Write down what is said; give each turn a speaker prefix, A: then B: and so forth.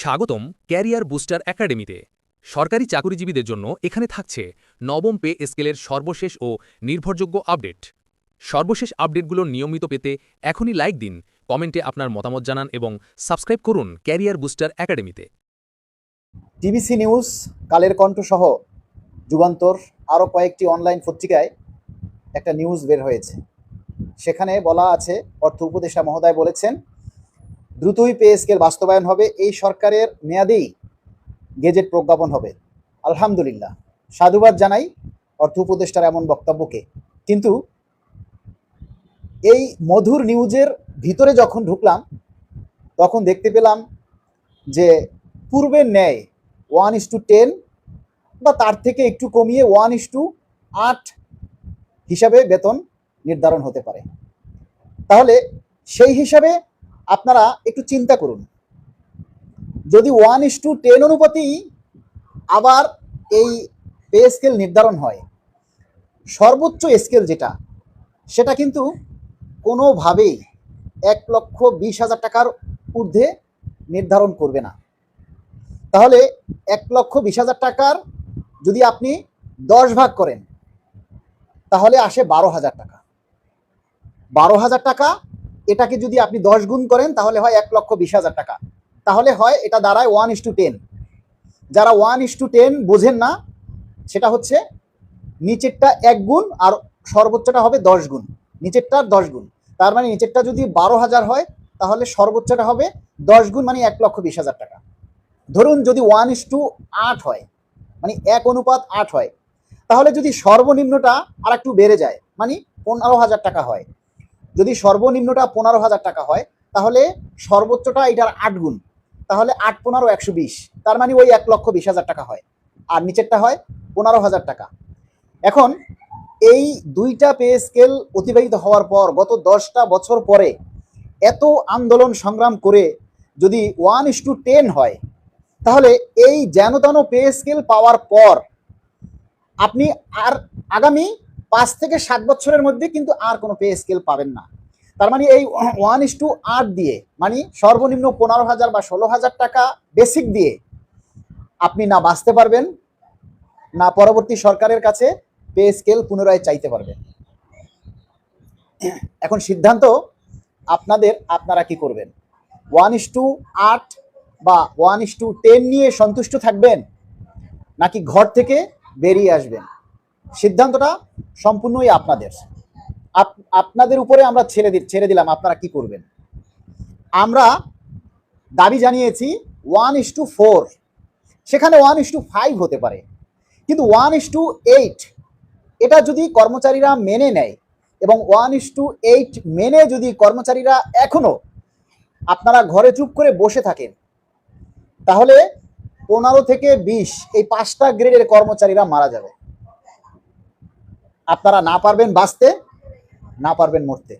A: স্বাগতম career booster একাডেমিতে। সরকারি চাকরিজীবীদের জন্য এখানে থাকছে নবম পে স্কেলের সর্বশেষ ও নির্ভরযোগ্য আপডেট। সর্বশেষ আপডেটগুলো নিয়মিত পেতে এখনই লাইক দিন, কমেন্টে আপনার মতামত জানান এবং সাবস্ক্রাইব করুন ক্যারিয়ার বুস্টার একাডেমিতে।
B: টিবিসি নিউজ, কালের কণ্ঠ সহ যুগান্তর আরও কয়েকটি অনলাইন পত্রিকায় একটা নিউজ বের হয়েছে। সেখানে বলা আছে, অর্থ উপদেষ্টা মহোদয় বলেছেন দ্রুতই পে স্কেল বাস্তবায়ন হবে। এই সরকারের মেয়াদেই গেজেট প্রজ্ঞাপন হবে। আলহামদুলিল্লাহ। সাধুবাদ জানাই অর্থ উপদেষ্টার এমন বক্তব্যকে। কিন্তু এই মধুর নিউজের ভিতরে যখন ঢুকলাম, তখন দেখতে পেলাম যে পূর্বের ন্যায় ওয়ান ইস টু টেন বা তার থেকে একটু কমিয়ে ওয়ান ইস টু আট হিসাবে বেতন নির্ধারণ হতে পারে। তাহলে সেই হিসাবে আপনারা একটু চিন্তা করুন। যদি ওয়ান ইস টু টেন অনুপাতি আবার এই পে স্কেল নির্ধারণ হয়, সর্বোচ্চ স্কেল যেটা, সেটা কিন্তু কোনোভাবেই এক লক্ষ বিশ হাজার টাকার ঊর্ধ্বে নির্ধারণ করবে না। তাহলে এক লক্ষ বিশ হাজার টাকার যদি আপনি দশ ভাগ করেন, তাহলে আসে বারো হাজার টাকা। বারো হাজার টাকা এটাকে যদি আপনি দশ গুণ করেন, তাহলে হয় এক লক্ষ বিশ হাজার টাকা। তাহলে হয় এটা দাঁড়ায় ওয়ান ইস টু টেন যারা ওয়ান ইস টু টেন বোঝেন না, সেটা হচ্ছে নিচেরটা এক গুণ আর সর্বোচ্চটা হবে দশ গুণ। নিচেরটার দশ গুণ। তার মানে নিচেরটা যদি বারো হাজার হয়, তাহলে সর্বোচ্চটা হবে দশ গুণ মানে এক লক্ষ বিশ হাজার টাকা। ধরুন যদি ওয়ান ইস টু আট হয় মানে এক অনুপাত আট হয়, তাহলে যদি সর্বনিম্নটা আর একটু বেড়ে যায় মানে পনেরো হাজার টাকা হয় যদি সর্বনিম্নটা পনেরো হাজার টাকা হয়, তাহলে সর্বোচ্চটা এটার আট গুণ। তাহলে আট পনেরো একশো বিশ। তার মানে ওই এক লক্ষ বিশ হাজার টাকা হয়। আর নিচেরটা হয় পনেরো হাজার টাকা। এখন এই দুইটা পে স্কেল অতিবাহিত হওয়ার পর গত দশটা বছর পরে এত আন্দোলন সংগ্রাম করে যদি ওয়ান ইস টু টেন হয়, তাহলে এই যেনতেন পে স্কেল পাওয়ার পর আপনি আর আগামী পাঁচ থেকে সাত বছরের মধ্যে কিন্তু আর কোনো পে স্কেল পাবেন না। তার মানে এই ওয়ান ইস টু আট দিয়ে মানে সর্বনিম্ন পনেরো হাজার বা ষোলো হাজার টাকা বেসিক দিয়ে আপনি না বাঁচতে পারবেন, না পরবর্তী সরকারের কাছে পে স্কেল পুনরায় চাইতে পারবেন। এখন সিদ্ধান্ত আপনাদের, আপনারা কি করবেন? ওয়ান ইস টু আট বা ওয়ান ইস টু টেন নিয়ে সন্তুষ্ট থাকবেন, নাকি ঘর থেকে বেরিয়ে আসবেন? সিদ্ধান্তটা সম্পূর্ণই আপনাদের। আপ- আপনাদের উপরে আমরা ছেড়ে দি, ছেড়ে দিলাম, আপনারা কি করবেন? আমরা দাবি জানিয়েছি ওয়ান ইস টু ফোর সেখানে ওয়ান ইস টু ফাইভ হতে পারে। কিন্তু ওয়ান ইস টু এইট এটা যদি কর্মচারীরা মেনে নেয় এবং ওয়ান ইস টু এইট মেনে যদি কর্মচারীরা এখনও আপনারা ঘরে চুপ করে বসে থাকেন, তাহলে পনেরো থেকে বিশ এই পাঁচটা গ্রেডের কর্মচারীরা মারা যাবে। আপনারা না পারবেন বাঁচতে না পারবেন মরতে।